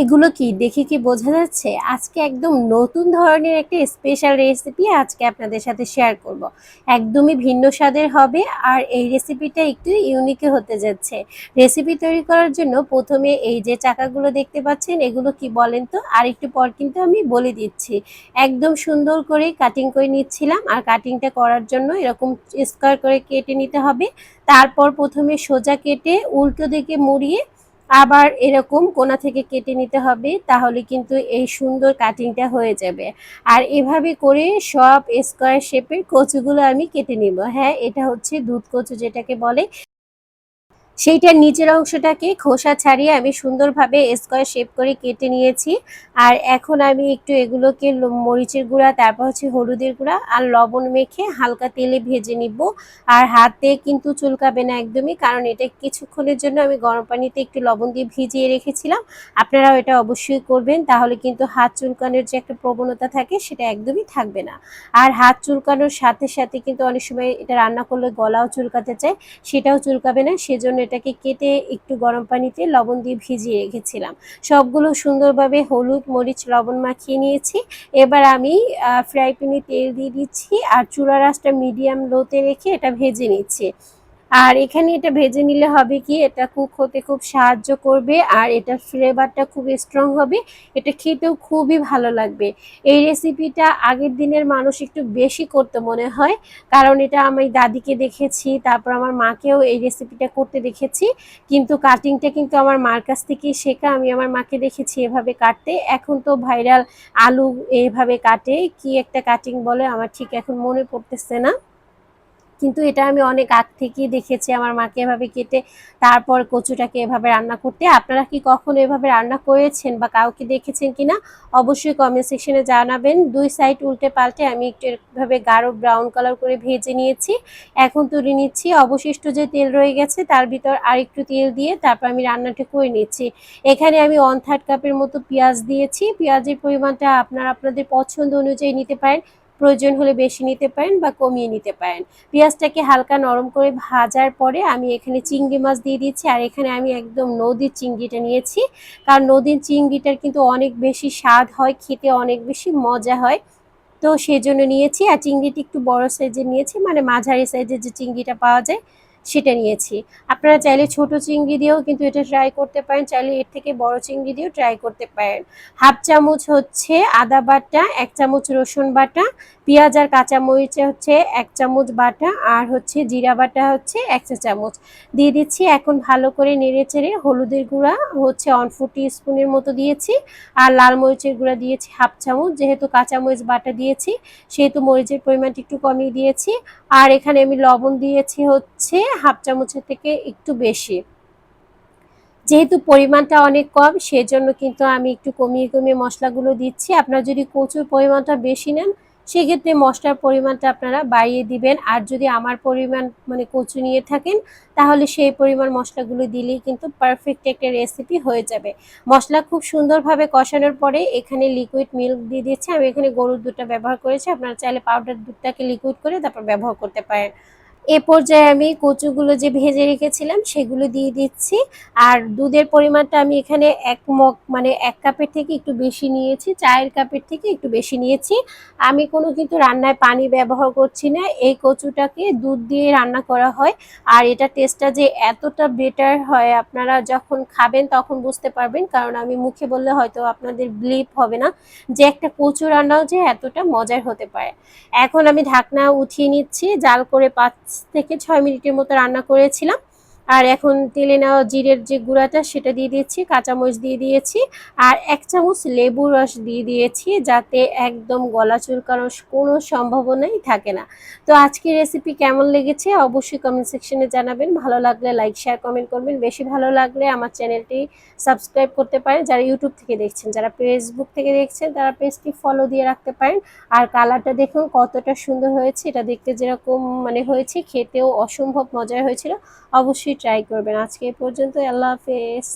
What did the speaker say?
এগুলো কি? দেখে কি বোঝা যাচ্ছে? আজকে একদম নতুন ধরনের একটা স্পেশাল রেসিপি আজকে আপনাদের সাথে শেয়ার করব। একদমই ভিন্ন স্বাদের হবে আর এই রেসিপিটা একটু ইউনিকে হতে যাচ্ছে। রেসিপি তৈরি করার জন্য প্রথমে এই যে চাকাগুলো দেখতে পাচ্ছেন, এগুলো কি বলেন তো? আর একটু পর কিন্তু আমি বলে দিচ্ছি। একদম সুন্দর করে কাটিং করে নিচ্ছিলাম আর কাটিংটা করার জন্য এরকম স্কোয়ার করে কেটে নিতে হবে। তারপর প্রথমে সোজা কেটে উল্টো দিকে মুড়িয়ে আবার এরকম কোনা থেকে কেটে নিতে হবে, তাহলে কিন্তু এই সুন্দর কাটিংটা হয়ে যাবে। আর এভাবে করে সব স্কোয়ার শেপের কচুগুলো আমি কেটে নিব। হ্যাঁ এটা হচ্ছে দুধ কচু যেটাকে বলে। সেইটার নিচের অংশটাকে খোসা ছাড়িয়ে আমি সুন্দরভাবে স্কোয়ার শেপ করে কেটে নিয়েছি। আর এখন আমি একটু এগুলোকে মরিচের গুঁড়া, তারপর হচ্ছে হলুদের গুঁড়া আর লবণ মেখে হালকা তেলে ভেজে নিব। আর হাতে কিন্তু চুলকাবে না একদমই, কারণ এটা কিছুক্ষণের জন্য আমি গরম পানিতে একটু লবণ দিয়ে ভিজিয়ে রেখেছিলাম। আপনারাও এটা অবশ্যই করবেন, তাহলে কিন্তু হাত চুলকানোর যে একটা প্রবণতা থাকে সেটা একদমই থাকবে না। আর হাত চুলকানোর সাথে সাথে কিন্তু অনেক সময় এটা রান্না করলে গলাও চুলকাতে চায়, সেটাও চুলকাবে না, সেজন্য এটাকে কেটে একটু গরম পানিতে লবণ দিয়ে ভিজিয়ে রেখেছিলাম। সবগুলো সুন্দরভাবে হলুদ মরিচ লবণ মাখিয়ে নিয়েছি। এবার আমি ফ্রাই প্যানে তেল দিয়ে দিচ্ছি আর চুড়া রাসটা মিডিয়াম লোতে রেখে এটা ভেজে নিচ্ছি। আর এখানে এটা ভেজে নিলে হবে কি, এটা কুক হতে খুব সাহায্য করবে আর এটা ফ্লেভারটা খুব স্ট্রং হবে। এটা খেতেও খুবই ভালো লাগবে। এই রেসিপিটা আগের দিনের মানুষ একটু বেশি করতে মনে হয়, কারণ এটা আমি দাদিকে দেখেছি, তারপর আমার মাকেও এই রেসিপিটা করতে দেখেছি। কিন্তু কাটিংটা কিন্তু আমার মার কাছ থেকেই শেখা, আমি আমার মাকে দেখেছি এভাবে কাটতে। এখন তো ভাইরাল আলু এভাবে কাটে, কি একটা কাটিং বলে, আমার ঠিক এখন মনে পড়তেছে না। কিন্তু এটা আমি অনেক আগ থেকেই দেখেছি আমার মাকে এভাবে কেটে তারপর কচুটাকে এভাবে রান্না করতে। আপনারা কি কখনো এভাবে রান্না করেছেন বা কাউকে দেখেছেন কিনা? অবশ্যই কমেন্ট সেকশনে জানাবেন। দুই সাইড উল্টে পাল্টে আমি একটু এভাবে গাঢ় ব্রাউন কালার করে ভেজে নিয়েছি। এখন তুলে নিচ্ছি। অবশিষ্ট যে তেল রয়ে গেছে তার ভিতর আরেকটু তেল দিয়ে তারপর আমি রান্নাটা করে নিচ্ছি। এখানে আমি ওয়ান থার্ড কাপের মতো পেঁয়াজ দিয়েছি। পেঁয়াজের পরিমাণটা আপনারা আপনাদের পছন্দ অনুযায়ী নিতে পারেন। প্রয়োজন হলে বেশি নিতে পারেন বা কমিয়ে নিতে পারেন। পেঁয়াজটাকে হালকা নরম করে ভাজার পরে আমি এখানে চিংড়ি মাছ দিয়ে দিচ্ছি। আর এখানে আমি একদম নদীর চিংড়িটা নিয়েছি। কারণ নদীর চিংড়িটার কিন্তু অনেক বেশি স্বাদ হয়, খেতে অনেক বেশি মজা হয়। তো সেই জন্য নিয়েছি। আর চিংড়িটি একটু বড় সাইজের নিয়েছি মানে মাঝারি সাইজের যে চিংড়িটা পাওয়া যায় সেটা নিয়েছি। আপনারা চাইলে ছোট চিংড়ি দিয়েও কিন্তু এটা ট্রাই করতে পারেন, চাইলে এর থেকে বড় চিংড়ি দিয়েও ট্রাই করতে পারেন। হাফ চামচ হচ্ছে আদা বাটা, এক চামচ রসুন বাটা, পেঁয়াজ আর কাঁচামরিচে হচ্ছে এক চামচ বাটা, আর হচ্ছে জিরা বাটা হচ্ছে এক চা চামচ। দিয়ে দিচ্ছি এখন ভালো করে নেড়ে চেড়ে হলুদের গুঁড়া, হচ্ছে অন ফুটি স্পুনের মতো দিয়েছি, আর লাল মরিচের গুঁড়া দিয়েছি হাফ চামচ, যেহেতু কাঁচামরিচ বাটা দিয়েছি, সেহেতু মরিচের পরিমাণটা একটু কমিয়ে দিয়েছি। আর এখানে আমি লবণ দিয়েছি হচ্ছে হাফ চামচের থেকে একটু বেশি। যেহেতু পরিমাণটা অনেক কম, সেজন্য কিন্তু আমি একটু কমিয়ে কমিয়ে মশলাগুলো দিচ্ছি। আপনারা যদি কচুর পরিমাণটা বেশি নেন, সেক্ষেত্রে মশলার পরিমাণটা আপনারা বাড়িয়ে দিবেন। আর যদি আমার পরিমাণ মানে কচু নিয়ে থাকেন, তাহলে সেই পরিমাণ মশলাগুলো দিলেই কিন্তু পারফেক্ট একটা রেসিপি হয়ে যাবে। মশলা খুব সুন্দরভাবে কষানোর পরে এখানে লিকুইড মিল্ক দিয়ে দিয়েছি আমি এখানে গরুর দুধটা ব্যবহার করেছি। আপনারা চাইলে পাউডার দুধটাকে লিকুইড করে তারপর ব্যবহার করতে পারেন। এ পর্যায়ে আমি কচুগুলো যে ভেজে রেখেছিলাম, সেগুলো দিয়ে দিচ্ছি। আর দুধের পরিমাণটা আমি এখানে এক মগ মানে এক কাপের থেকে একটু বেশি নিয়েছি, চায়ের কাপের থেকে একটু বেশি নিয়েছি। আমি কোনো কিন্তু রান্নায় পানি ব্যবহার করছি না, এই কচুটাকে দুধ দিয়ে রান্না করা হয়। আর এটা টেস্টটা যে এতটা বেটার হয়, আপনারা যখন খাবেন তখন বুঝতে পারবেন, কারণ আমি মুখে বললে হয়তো আপনাদের ব্লিপ হবে না যে একটা কচু রান্নাও যে এতটা মজার হতে পারে। এখন আমি ঢাকনা উঠিয়ে নিচ্ছি, জাল করে পাঁচ থেকে ছয় মিনিটের মতো রান্না করেছিলাম। আর এখন তেলে নেওয়া জিরের যে গুঁড়াটা, সেটা দিয়ে দিয়েছি, কাঁচামরিচ দিয়ে দিয়েছি, আর এক চামচ লেবু রস দিয়ে দিয়েছি, যাতে একদম গলা চুলকানোর কোনো সম্ভাবনাই থাকে না। তো আজকের রেসিপি কেমন লেগেছে অবশ্যই কমেন্ট সেকশনে জানাবেন। ভালো লাগলে লাইক শেয়ার কমেন্ট করবেন। বেশি ভালো লাগলে আমার চ্যানেলটি সাবস্ক্রাইব করতে পারেন। যারা ইউটিউব থেকে দেখছেন, যারা ফেসবুক থেকে দেখছেন, তারা পেজটি ফলো দিয়ে রাখতে পারেন। আর কালারটা দেখুন কতটা সুন্দর হয়েছে। এটা দেখতে যেরকম মানে হয়েছে, খেতেও অসম্ভব মজার হয়েছিল। অবশ্যই ট্রাই করবেন। আজকে পর্যন্ত আল্লাহ হাফেজ।